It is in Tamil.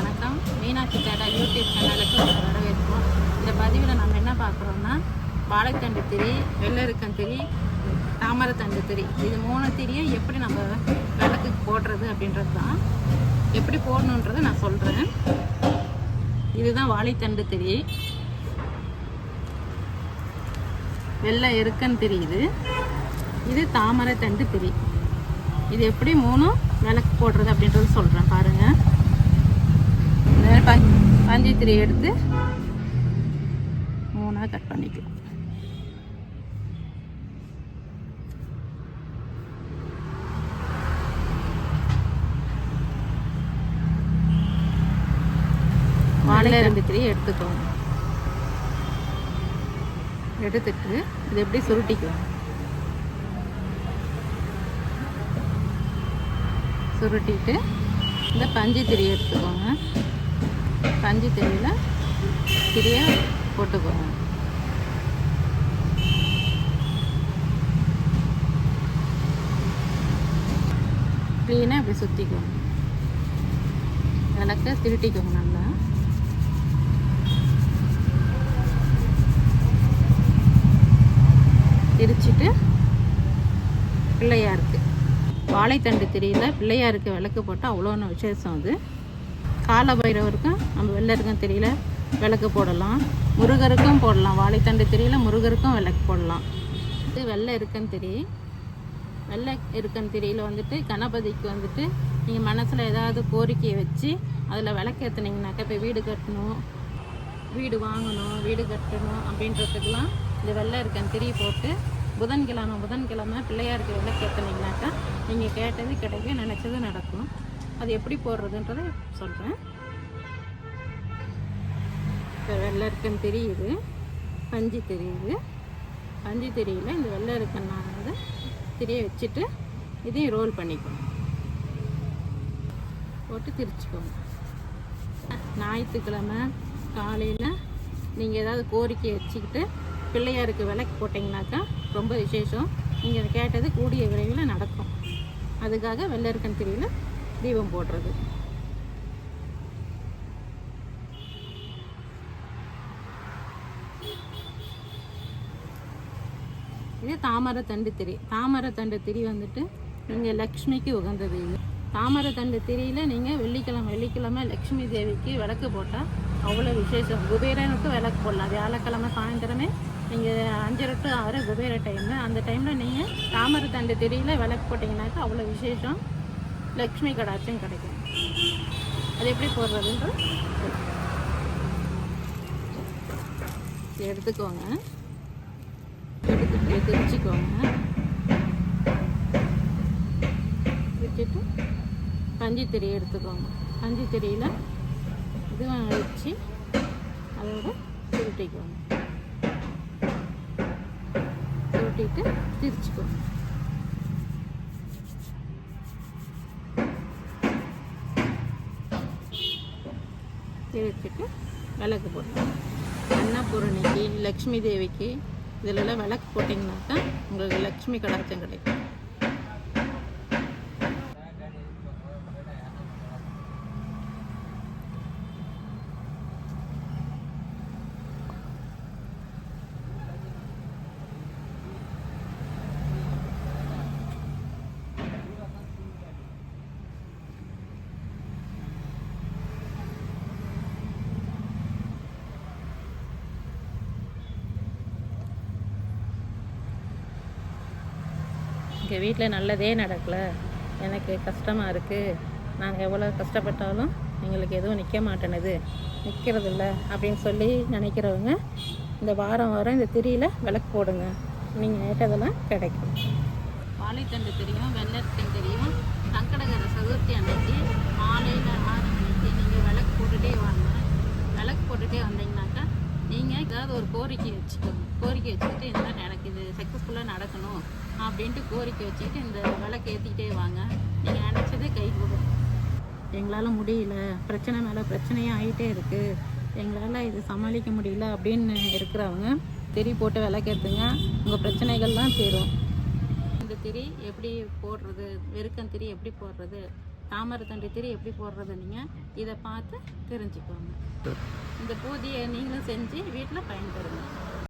வணக்கம். மீனாட்சி தேடா யூடியூப் சேனலுக்கு உங்களை வரவேற்கிறோம். இந்த பதிவில் நம்ம என்ன பார்க்குறோம்னா வாழைத்தண்டு திரி வெள்ளருக்கன் திரி தாமரைத்தண்டு திரி. இது மூணு திரியும் எப்படி நம்ம விளக்குக்கு போடுறது அப்படின்றது தான். எப்படி போடணுன்றதை நான் சொல்கிறேன் இதுதான் வாழைத்தண்டு திரி. வெள்ளை எருக்கன் திரி இது. இது தாமரை தண்டு திரி. இது எப்படி மூணும் விளக்கு போடுறது அப்படின்றது சொல்கிறேன் பாருங்கள் பஞ் பஞ்சு திரி எடுத்து மூணாக கட் பண்ணிக்கலாம். வாழை ரெண்டு திரி எடுத்துக்கோங்க. எடுத்துட்டு இது எப்படி சுருட்டிக்குவோம் சுருட்டிட்டு இந்த பஞ்சு திரி எடுத்துக்கோங்க. கஞ்சி திரியில் கிரியை போட்டுக்கோங்க. க்ளீனாக இப்படி சுற்றிக்கோங்க விளக்க திருட்டிக்கோங்க நல்லா. திரிச்சிட்டு பிள்ளையாருக்கு. வாழைத்தண்டு தெரியல பிள்ளையாருக்கு விளக்கு போட்டால் அவ்வளோன்னு விசேஷம் அது. கால பைரவருக்கும் நம்ம வெள்ளருக்கும் தெரியல விளக்கு போடலாம். முருகருக்கும் போடலாம். வாழைத்தண்டு தெரியல முருகருக்கும் விளக்கு போடலாம். இது வெள்ளை இருக்குன்னு தெரியும். வெள்ளை இருக்கன் திரியில் வந்துட்டு கணபதிக்கு வந்துட்டு நீங்கள் மனசில் ஏதாவது கோரிக்கையை வச்சு அதில் விளக்கு ஏற்றுனீங்கனாக்கா இப்போ வீடு கட்டணும் வீடு வாங்கணும் வீடு கட்டணும் அப்படின்றதுக்கெலாம் இந்த வெள்ளை இருக்கன் திரி போட்டு புதன்கிழமை புதன்கிழமை பிள்ளையாருக்கு விளக்கு ஏற்றுனீங்கனாக்கா நீங்கள் கேட்டது கிடைக்கும் நினச்சது நடக்கும். அது எப்படி போடுறதுன்றதை சொல்கிறேன் இப்போ வெள்ளை இருக்கன் தெரியுது. பஞ்சு தெரியுது. பஞ்சு தெரியல இந்த வெள்ளை இருக்கன் நான் வந்து திரியை வச்சுட்டு இதையும் ரோல் பண்ணிக்கணும். போட்டு திரிச்சுக்கோங்க. ஞாயிற்றுக்கிழமை காலையில் நீங்கள் ஏதாவது கோரிக்கை வச்சுக்கிட்டு பிள்ளையாருக்கு விலைக்கு போட்டிங்கனாக்கா ரொம்ப விசேஷம். நீங்கள் கேட்டது கூடிய விரைவில் நடக்கும். அதுக்காக வெள்ளருக்கன் திரியில் தீபம் போடுறது. இது தாமரை தண்டு திரி. தாமரை தண்டு திரி வந்துட்டு நீங்கள் லக்ஷ்மிக்கு உகந்தது இது. தாமரை தண்டு திரியில் நீங்கள் வெள்ளிக்கிழமை வெள்ளிக்கிழமை லக்ஷ்மி தேவிக்கு விளக்கு போட்டால் அவ்வளோ விசேஷம். குபேரனுக்கு விளக்கு போடலாம். வியாழக்கிழமை சாயந்தரமே நீங்கள் அஞ்சரை டு ஆறு குபேர டைமு அந்த டைமில் நீங்கள் தாமரை தண்டு திரியில் விளக்கு போட்டிங்கனாக்கா அவ்வளோ விசேஷம். லக்ஷ்மி கடாச்சும் கிடைக்கும். அது எப்படி போடுறதுன்ற எடுத்துக்கோங்க. எடுத்துட்டு திரிச்சிக்கோங்க வச்சுட்டு பஞ்சு திரி எடுத்துக்கோங்க. பஞ்சு திரியில் இதுவும் வச்சு அதோட சுருட்டிக்கோங்க. சுருட்டிட்டு திரிச்சுக்கோங்க. திரிச்சிட்டு விளக்கு போடலாம் அன்னபூரணிக்கு லக்ஷ்மி தேவிக்கு இதிலெல்லாம் விளக்கு போட்டிங்கனாக்கா உங்களுக்கு லக்ஷ்மி கடாச்சம் கிடைக்கும். எங்கள் வீட்டில் நல்லதே நடக்கலை. எனக்கு கஷ்டமாக இருக்குது நாங்கள் எவ்வளோ கஷ்டப்பட்டாலும் எங்களுக்கு எதுவும் நிற்க மாட்டேனுது நிற்கிறதில்ல அப்படின்னு சொல்லி நினைக்கிறவங்க இந்த வாரம் வாரம் இந்த திரியில் விளக்கு போடுங்க. நீங்கள் நேட்டதெல்லாம் கிடைக்கும். வாழைத்தண்டு தெரியும் வெள்ளத்தண்டு தெரியும் சங்கடகர சதுர்த்தி அன்னைக்கு மாலையில் ஆறு மணிக்கு நீங்கள் விளக்கு போட்டுகிட்டே வாங்க. விளக்கு போட்டுகிட்டே வந்தீங்கன்னாக்கா நீங்கள் ஏதாவது ஒரு கோரிக்கை வச்சுக்கோங்க கோரிக்கை வச்சுக்கிட்டு இந்த மாதிரி எனக்கு இது சக்ஸஸ்ஃபுல்லாக நடக்கணும் அப்படின்ட்டு கோரிக்கை வச்சுக்கிட்டு இந்த விளக்கு ஏற்றிக்கிட்டே வாங்க. நீங்கள் நினச்சதே கை கொடுக்கும் எங்களால் முடியல. பிரச்சனை மேலே பிரச்சனையும் ஆகிட்டே இருக்குது எங்களால் இது சமாளிக்க முடியல அப்படின்னு இருக்கிறவங்க திரி போட்டு விளக்கேற்றுங்க உங்கள் பிரச்சனைகள்லாம் தீரும். இந்த திரி எப்படி போடுறது? வெறுக்கம் திரி எப்படி போடுறது? தாமரை தண்டு திரி எப்படி போடுறது நீங்கள் இதை பார்த்து தெரிஞ்சுக்கோங்க. இந்த பூஜையை நீங்களும் செஞ்சு வீட்டில் பயன்பெறுங்க.